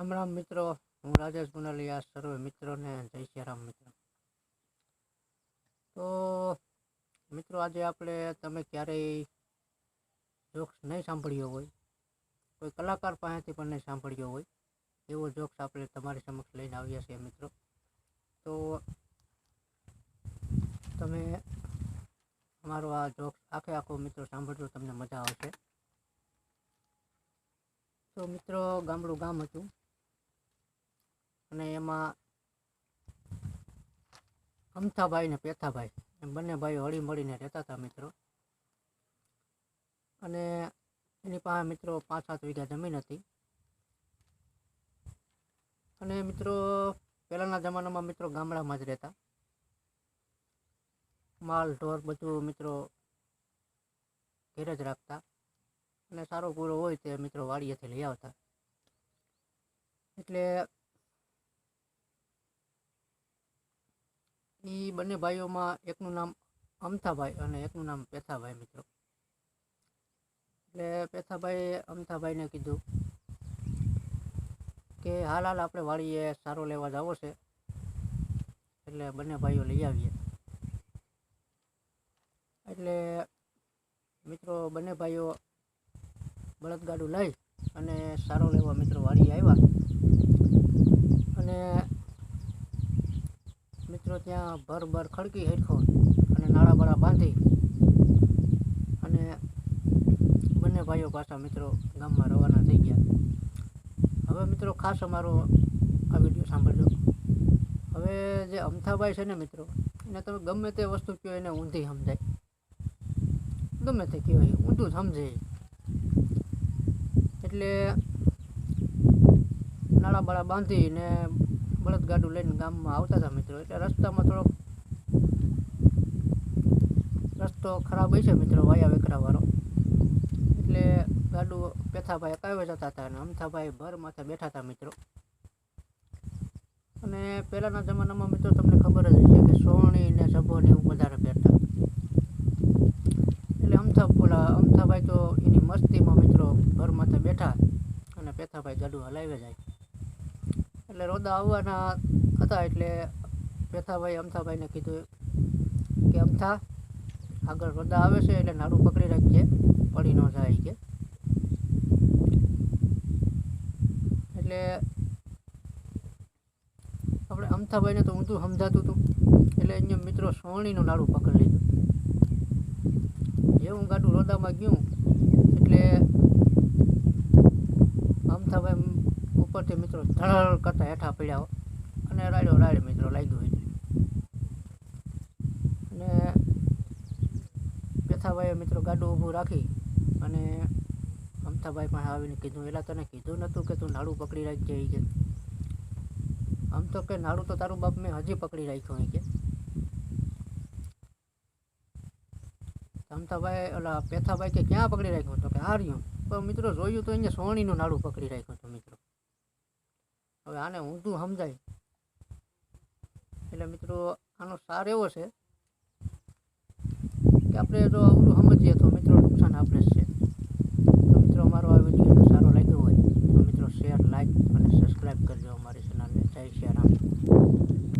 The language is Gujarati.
રામ રામ મિત્રો, હું રાજેશ ગુનાલિયા, સર્વે મિત્રોને જય શ્રી મિત્રો. તો મિત્રો, આજે આપણે તમે ક્યારેય જોક્સ નહીં સાંભળ્યો હોય, કોઈ કલાકાર પાસેથી પણ નહીં સાંભળ્યો હોય, એવો જોક્સ આપણે તમારી સમક્ષ લઈને આવ્યા છીએ મિત્રો. તો તમે અમારો આ જોક્સ આખે આખો મિત્રો સાંભળજો, તમને મજા આવશે. તો મિત્રો, ગામડું ગામ હતું. અને એમાં અમથાભાઈ ને પેથાભાઈ. એમ બંને ભાઈઓ હળી મળીને રહેતા હતા મિત્રો. અને એની પાસે મિત્રો પાંચ સાત વીઘા જમીન હતી. અને મિત્રો પહેલાંના જમાનામાં મિત્રો ગામડામાં જ રહેતા. માલ, ઢોર બધું મિત્રો ઘેર જ રાખતા. અને સારો પૂરો હોય તે મિત્રો વાડીએથી લઈ આવતા. એટલે એ બંને ભાઈઓમાં એકનું નામ અમથાભાઈ અને એકનું નામ પેથાભાઈ મિત્રો. એટલે પેથાભાઈએ અમથાભાઈને કીધું કે હાલ હાલ આપણે વાડીએ સારો લેવા જવો છે. એટલે બંને ભાઈઓ લઈ આવીએ. એટલે મિત્રો બંને ભાઈઓ બળદગાડું લઈ અને સારો લેવા મિત્રો વાડીએ આવ્યા અને મિત્રો ભર ભર ખડકી હેઠો અને નાળા બાળા બાંધી અને બંને ભાઈઓ પાછા મિત્રો ગામમાં રવાના થઈ ગયા. હવે મિત્રો ખાસ અમારો આ વીડિયો સાંભળજો. હવે જે અમથાભાઈ છે ને મિત્રો, એને તમે ગમે તે વસ્તુ કહો એને ઊંધી સમજાય. ગમે તે કહેવાય ઊંધું સમજે. એટલે નાળા બાળા બાંધીને બળદગાડું લઈને ગામમાં આવતા હતા મિત્રો. એટલે રસ્તામાં થોડોક રસ્તો ખરાબ હોય છે મિત્રો, વાયા વેકરાવાળો. એટલે ગાડું પેથાભાઈ અકાવે જતા હતા અને અમથાભાઈ ભર માથે બેઠા હતા મિત્રો. અને પહેલાંના જમાનામાં મિત્રો તમને ખબર જ છે કે સોણી ને સભો ને એવું વધારે પહેરતા. એટલે અમથા પેલા અમથાભાઈ તો એની મસ્તીમાં મિત્રો ઘર માથે બેઠા અને પેથાભાઈ ગાડું હલાવી જાય. એટલે રોદા આવવાના હતા એટલે પેથાભાઈ અમથાભાઈને કીધું કે, અમથા, આગળ રોદા આવે છે એટલે નાડું પકડી રાખજે, પડી ન જાય કે. એટલે આપણે અમથાભાઈને તો ઊંધું સમજાતું હતું. એટલે અહીંયા મિત્રો સોણીનું નાડું પકડી લીધું. જેવું ગાડું રોદામાં ગયું. એટલે અમથાભાઈ ઉપરથી મિત્રો ધડ કરતા હેઠા પડ્યા અને રાડ્યો રાડ મિત્રો લાગ્યો હોય. અને પેથાભાઈએ મિત્રો ગાડું ઊભું રાખી અને અમથાભાઈ પાસે આવીને કીધું, એલા, તને કીધું નહોતું કે તું નાડું પકડી રાખજે એ કે? આમ તો કે નાડું તો તારું બાપ મેં હજી પકડી રાખ્યું અહીં કે? અમથાભાઈ ઓલા પેથાભાઈ કે ક્યાં પકડી રાખ્યું? તો કે, હાર્યું. પણ મિત્રો જોયું તો અહીંયા સોણીનું નાડું પકડી રાખ્યું હતું મિત્રો. હવે આને ઊંધું સમજાય. એટલે મિત્રો, આનો સાર એવો છે કે આપણે જો અવરું સમજીએ તો મિત્રો નુકસાન આપણે જ છે.